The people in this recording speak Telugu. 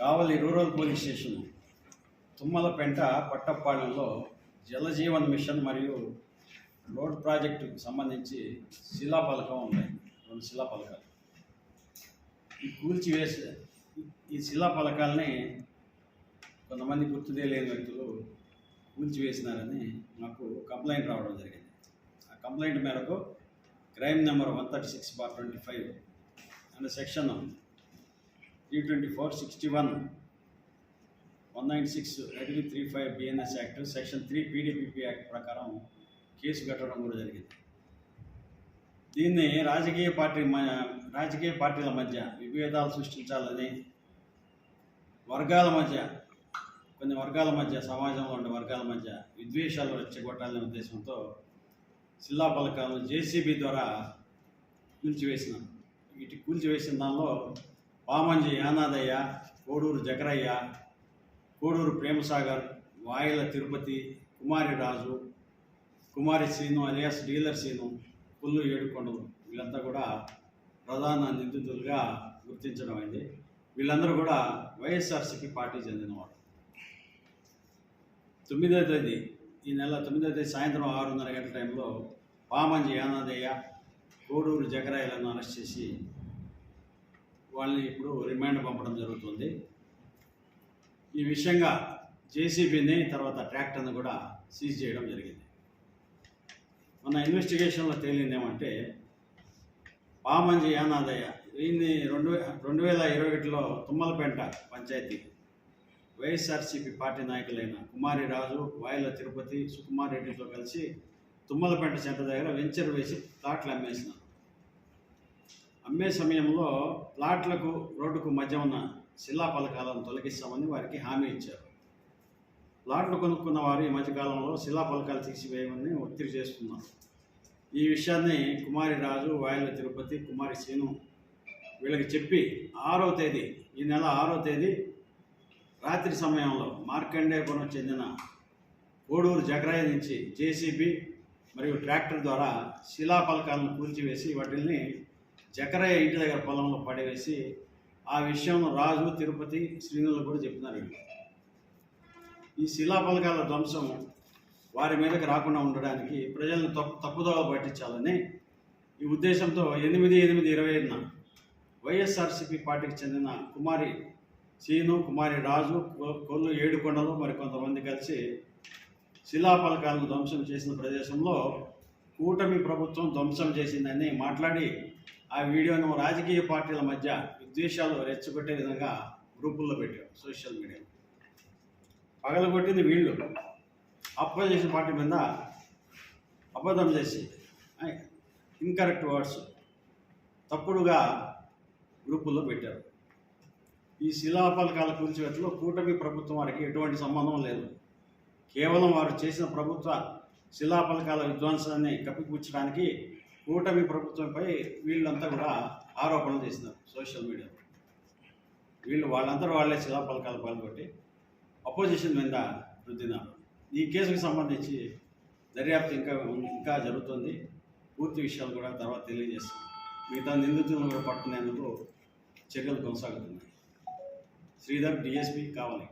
కావలి రూరల్ పోలీస్ స్టేషన్ తుమ్మలపెంట పట్టపాలెంలో జలజీవన్ మిషన్ మరియు రోడ్ ప్రాజెక్టుకు సంబంధించి శిలాఫలకం ఉన్నాయి. రెండు శిలాఫలకాలు. ఈ కూల్చివేసే ఈ శిలాఫలకాలని కొంతమంది గుర్తుదే లేని వ్యక్తులు కూల్చివేసినారని నాకు కంప్లైంట్ రావడం జరిగింది. ఆ కంప్లైంట్ మేరకు crime number one thirty six bar twenty five and section three twenty four sixty one one nine six readily three five BNS act section three PDPP act ప్రకారం కేసు కట్టడం కూడా జరిగింది. దీన్ని రాజకీయ పార్టీ మ- రాజకీయ పార్టీల మధ్య విభేదాలు సృష్టించాలని వర్గాల మధ్య కొన్ని వర్గాల మధ్య సమాజంలో ఉండే వర్గాల మధ్య విద్వేషాలు రెచ్చగొట్టాలనే ఉద్దేశంతో శిలా పలకాలను జేసీబీ ద్వారా కూల్చివేసిన వీటి కూల్చివేసిన దానిలో పామంజి యానాదయ్య కోడూరు జగరయ్య కోడూరు ప్రేమసాగర్ వాయిల తిరుపతి కుమారి రాజు కుమారి శ్రీను అలియాస్ డీలర్ శ్రీను పుల్లు ఏడుకొండలు. వీళ్ళంతా కూడా ప్రధాన నిందితులుగా గుర్తించడం అయింది. వీళ్ళందరూ కూడా వైఎస్ఆర్సీపీ పార్టీ చెందినవారు. తొమ్మిదో తేదీ ఈ నెల తొమ్మిదో తేదీ సాయంత్రం ఆరున్నర గంటల టైంలో పామంజి యానాదయ్య కోడూరు జకరాయలను అరెస్ట్ చేసి వాళ్ళని ఇప్పుడు రిమాండ్ పంపడం జరుగుతుంది. ఈ విషయంగా జేసీబీని తర్వాత ట్రాక్టర్ని కూడా సీజ్ చేయడం జరిగింది. మన ఇన్వెస్టిగేషన్లో తేలింది ఏమంటే పామంజి యానాదయ్య దీన్ని రెండు వే- రెండు వేల ఇరవై ఒకటిలో తుమ్మలపేంట పంచాయతీ వైఎస్ఆర్సీపీ పార్టీ నాయకులైన కుమారి రాజు వాయిల తిరుపతి సుకుమార్ రెడ్డితో కలిసి తుమ్మలపేంట సెంటర్ దగ్గర వెంచర్ వేసి ప్లాట్లు అమ్మేసినారు. అమ్మే సమయంలో ప్లాట్లకు రోడ్డుకు మధ్య ఉన్న శిలా పలకాలను తొలగిస్తామని వారికి హామీ ఇచ్చారు. ప్లాట్లు కొనుక్కున్న వారు ఈ మధ్యకాలంలో శిలా పలకాలు తీసివేయమని ఒత్తిడి చేస్తున్నారు. ఈ విషయాన్ని కుమారి రాజు వాయుల తిరుపతి కుమారి శీను వీళ్ళకి చెప్పి ఆరో తేదీ ఈ నెల ఆరో తేదీ రాత్రి సమయంలో మార్కండేపురం చెందిన కోడూరు జగరాయి నుంచి జేసీబీ మరియు ట్రాక్టర్ ద్వారా శిలా పలకాలను కూల్చివేసి వాటిని జకరయ్య ఇంటి దగ్గర పొలంలో పడివేసి ఆ విషయంలో రాజు తిరుపతి శ్రీనులు కూడా చెప్తున్నారు ఈ శిలాఫలకాల ధ్వంసం వారి మీదకి రాకుండా ఉండడానికి ప్రజలను తప్పు తప్పుదోవ పట్టించాలని ఈ ఉద్దేశంతో ఎనిమిది ఎనిమిది ఇరవై ఐదున వైఎస్ఆర్సీపీ పార్టీకి చెందిన కుమారి సీను కుమారి రాజు కొ- కొల్లు ఏడుకొండలు మరి కొంతమంది కలిసి శిలాఫలకాలను ధ్వంసం చేసిన ప్రదేశంలో కూటమి ప్రభుత్వం ధ్వంసం చేసిందని మాట్లాడి ఆ వీడియోను రాజకీయ పార్టీల మధ్య విద్వేషాలు రెచ్చగొట్టే విధంగా గ్రూపుల్లో పెట్టారు సోషల్ మీడియా పగలగొట్టింది వీళ్ళు. అపోజిషన్ పార్టీ మీద అబద్ధం చేసి ఇన్కరెక్ట్ వర్డ్స్ తప్పుడుగా గ్రూపుల్లో పెట్టారు. ఈ శిలాఫలకాల కూల్చివేతలో కూటమి ప్రభుత్వం వారికి ఎటువంటి సంబంధం లేదు. కేవలం వారు చేసిన ప్రభుత్వ శిలాఫలకాల విధ్వంసాన్ని కప్పిపుచ్చడానికి కూటమి ప్రభుత్వంపై వీళ్ళంతా కూడా ఆరోపణలు చేసినారు సోషల్ మీడియా వీళ్ళు వాళ్ళందరూ వాళ్ళే శిలాఫలకాలు పాల్గొట్టి అపోజిషన్ మీద రుద్దినారు. ఈ కేసుకు సంబంధించి దర్యాప్తు ఇంకా ఇంకా జరుగుతుంది. పూర్తి విషయాలు కూడా తర్వాత తెలియజేస్తాం. మిగతా నిందితులను కూడా పట్టుకునేందుకు చర్యలు కొనసాగుతున్నాయి. శ్రీధర్ డిఎస్పీ కావాలి.